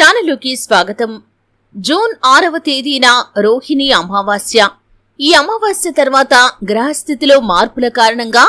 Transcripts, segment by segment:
ఛానలుకి స్వాగతం. జూన్ ఆరవ తేదీన రోహిణి అమావాస్య. ఈ అమావాస్య తర్వాత గ్రహస్థితిలో మార్పుల కారణంగా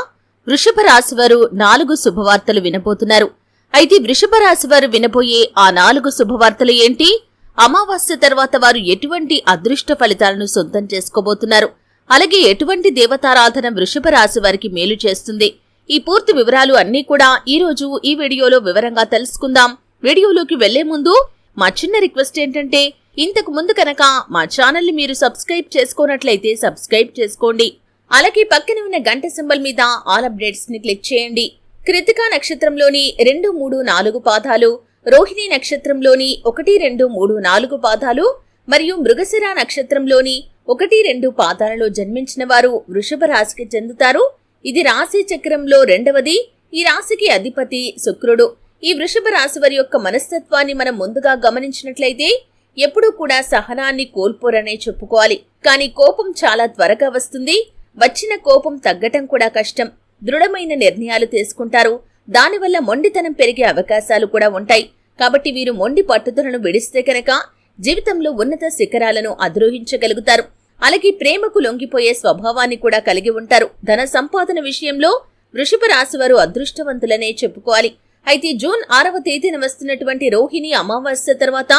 వృషభ రాశివారు నాలుగు శుభవార్తలు వినబోతున్నారు. అయితే వృషభ రాశివారు వినబోయే ఆ నాలుగు శుభవార్తలు ఏంటి? అమావాస్య తర్వాత వారు ఎటువంటి అదృష్ట ఫలితాలను సొంతం చేసుకోబోతున్నారు? అలాగే ఎటువంటి దేవతారాధన వృషభ రాశి వారికి మేలు చేస్తుంది? ఈ పూర్తి వివరాలు అన్నీ కూడా ఈ రోజు ఈ వీడియోలో వివరంగా తెలుసుకుందాం. వీడియోలోకి వెళ్ళే ముందు మా చిన్న రిక్వెస్ట్ ఏంటంటే ఇంతకు ముందు కనుక మా ఛానల్ని మీరు సబ్స్క్రైబ్ చేసుకోనట్లయితే సబ్స్క్రైబ్ చేసుకోండి. అలాగే పక్కన ఉన్న గంట సింబల్ మీద ఆల్ అప్డేట్స్ని క్లిక్ చేయండి. కృతికా నక్షత్రంలోని రెండు మూడు నాలుగు పాదాలు రోహిణి నక్షత్రంలోని ఒకటి రెండు మూడు నాలుగు పాదాలు మరియు మృగశిర నక్షత్రంలోని ఒకటి రెండు పాదాలలో జన్మించిన వారు వృషభ రాశికి చెందుతారు. ఇది రాశి చక్రంలో రెండవది. ఈ రాశికి అధిపతి శుక్రుడు. ఈ వృషభ రాశి వారి యొక్క మనస్తత్వాన్ని మనం ముందుగా గమనించినట్లయితే ఎప్పుడూ కూడా సహనాన్ని కోల్పోరనే చెప్పుకోవాలి. కానీ కోపం చాలా త్వరగా వస్తుంది. వచ్చిన కోపం తగ్గటం కూడా కష్టం. దృఢమైన నిర్ణయాలు తీసుకుంటారు. దానివల్ల మొండితనం పెరిగే అవకాశాలు కూడా ఉంటాయి. కాబట్టి వీరు మొండి పట్టుదలను విడిస్తే కనుక జీవితంలో ఉన్నత శిఖరాలను అధిరోహించగలుగుతారు. అలాగే ప్రేమకు లొంగిపోయే స్వభావాన్ని కూడా కలిగి ఉంటారు. ధన సంపాదన విషయంలో వృషభ రాశివారు అదృష్టవంతులనే చెప్పుకోవాలి. అయితే జూన్ ఆరవ తేదీన వస్తున్నటువంటి రోహిణి అమావాస్య తర్వాత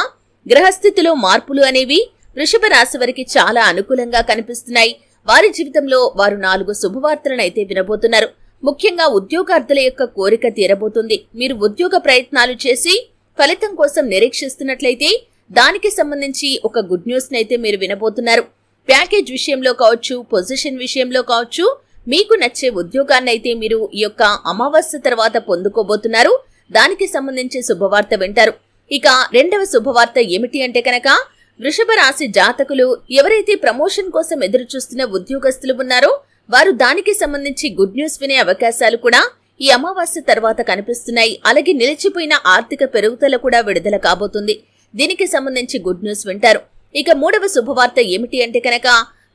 గ్రహస్థితిలో మార్పులు అనేవి వృషభ రాశి వారికి చాలా అనుకూలంగా కనిపిస్తున్నాయి. వారి జీవితంలో వారు నాలుగు శుభవార్తలను వినబోతున్నారు. ముఖ్యంగా ఉద్యోగార్థుల యొక్క కోరిక తీరబోతుంది. మీరు ఉద్యోగ ప్రయత్నాలు చేసి ఫలితం కోసం నిరీక్షిస్తున్నట్లయితే దానికి సంబంధించి ఒక గుడ్ న్యూస్ అయితే మీరు వినబోతున్నారు. ప్యాకేజ్ విషయంలో కావచ్చు పొజిషన్ విషయంలో కావచ్చు మీకు నచ్చే ఉద్యోగాన్ని అయితే మీరు ఈ యొక్క అమావాస్య తర్వాత పొందుకోబోతున్నారు. దానికి సంబంధించి శుభవార్త వింటారు. ఇక రెండవ శుభవార్త ఏమిటి అంటే కనుక వృషభ రాశి జాతకులు ఎవరైతే ప్రమోషన్ కోసం ఎదురు చూస్తున్న ఉద్యోగస్తులు ఉన్నారో వారు దానికి సంబంధించి గుడ్ న్యూస్ వినే అవకాశాలు కూడా ఈ అమావాస్య తర్వాత కనిపిస్తున్నాయి. అలాగే నిలిచిపోయిన ఆర్థిక పెరుగుదల కూడా విడుదల కాబోతుంది. దీనికి సంబంధించి గుడ్ న్యూస్ వింటారు. ఇక మూడవ శుభవార్త ఏమిటి అంటే కనుక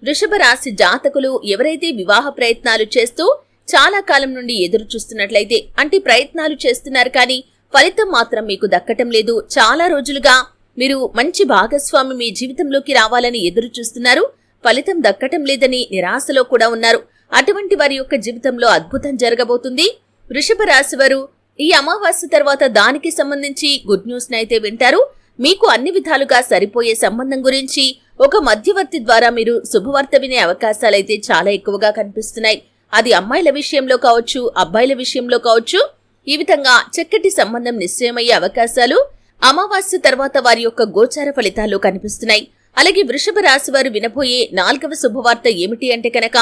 వృషభ రాశి జాతకులు ఎవరైతే వివాహ ప్రయత్నాలు చేస్తూ చాలా కాలం నుండి ఎదురు చూస్తున్నట్లయితే అంటే ప్రయత్నాలు చేస్తున్నారు కానీ ఫలితం మాత్రం మీకు దక్కటం లేదు. చాలా రోజులుగా మీరు మంచి భాగస్వామి మీ జీవితంలోకి రావాలని ఎదురు చూస్తున్నారు ఫలితం దక్కటం లేదని నిరాశలో కూడా ఉన్నారు. అటువంటి వారి యొక్క జీవితంలో అద్భుతం జరగబోతుంది. వృషభ రాశి వారు ఈ అమావాస్య తర్వాత దానికి సంబంధించి గుడ్ న్యూస్ అయితే వింటారు. మీకు అన్ని విధాలుగా సరిపోయే సంబంధం గురించి ఒక మధ్యవర్తి ద్వారా మీరు శుభవార్త వినే అవకాశాలైతే చాలా ఎక్కువగా కనిపిస్తున్నాయి. అది అమ్మాయిల విషయంలో కావచ్చు అబ్బాయిల విషయంలో కావచ్చు ఈ విధంగా చక్కటి సంబంధం నిశ్చయమయ్యే అవకాశాలు అమావాస్య తర్వాత వారి యొక్క గోచార ఫలితాలు కనిపిస్తున్నాయి. అలాగే వృషభ రాశి వారు వినబోయే నాలుగవ శుభవార్త ఏమిటి అంటే కనుక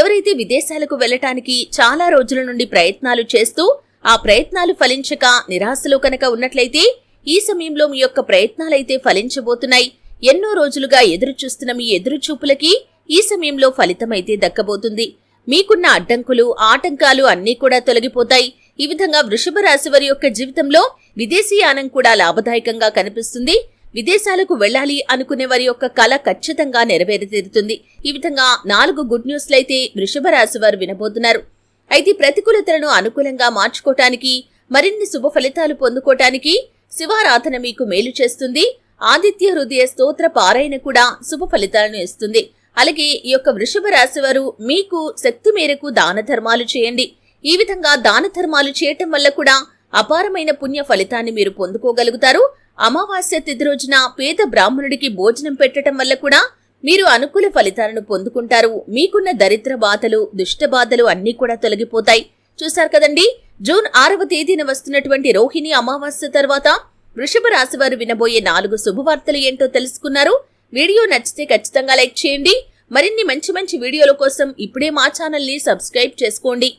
ఎవరైతే విదేశాలకు వెళ్ళటానికి చాలా రోజుల నుండి ప్రయత్నాలు చేస్తూ ఆ ప్రయత్నాలు ఫలించక నిరాశలో కనుక ఉన్నట్లయితే ఈ సమయంలో మీ యొక్క ప్రయత్నాలైతే ఫలించబోతున్నాయి. ఎన్నో రోజులుగా ఎదురు చూస్తున్న మీ ఎదురు చూపులకి ఈ సమయంలో ఫలితమైతే దక్కబోతుంది. మీకున్న అడ్డంకులు ఆటంకాలు అన్నీ కూడా తొలగిపోతాయి. ఈ విధంగా వృషభ రాశి వారి యొక్క జీవితంలో విదేశీయానం కూడా లాభదాయకంగా కనిపిస్తుంది. విదేశాలకు వెళ్ళాలి అనుకునే వారి యొక్క కళ ఖచ్చితంగా నెరవేరతీరుతుంది. ఈ విధంగా నాలుగు గుడ్ న్యూస్లైతే వృషభ రాశి వారు వినబోతున్నారు. అయితే ప్రతికూలతలను అనుకూలంగా మార్చుకోవటానికి మరిన్ని శుభ ఫలితాలు పొందుకోవటానికి శివారాధన మీకు మేలు చేస్తుంది. ఆదిత్య హృదయ స్తోత్ర పారాయణ కూడా శుభ ఫలితాలను ఇస్తుంది. అలాగే ఈ యొక్క వృషభ రాశి వారు మీకు శక్తి మేరకు దాన ధర్మాలు చేయండి. ఈ విధంగా దాన ధర్మాలు చేయటం వల్ల కూడా అపారమైన పుణ్య ఫలితాన్ని మీరు పొందుకోగలుగుతారు. అమావాస్య తిథి రోజున పేద బ్రాహ్మణుడికి భోజనం పెట్టడం వల్ల కూడా మీరు అనుకూల ఫలితాలను పొందుకుంటారు. మీకున్న దరిద్ర బాధలు దుష్ట బాధలు అన్నీ కూడా తొలగిపోతాయి. చూశారు కదండి? జూన్ ఆరవ తేదీన వస్తున్నటువంటి రోహిణి అమావాస్య తర్వాత వృషభ రాశి వారు వినబోయే నాలుగు శుభవార్తలు ఏంటో తెలుసుకున్నారు. వీడియో నచ్చితే ఖచ్చితంగా లైక్ చేయండి. మరిన్ని మంచి మంచి వీడియోల కోసం ఇప్పుడే మా ఛానల్ని సబ్స్క్రైబ్ చేసుకోండి.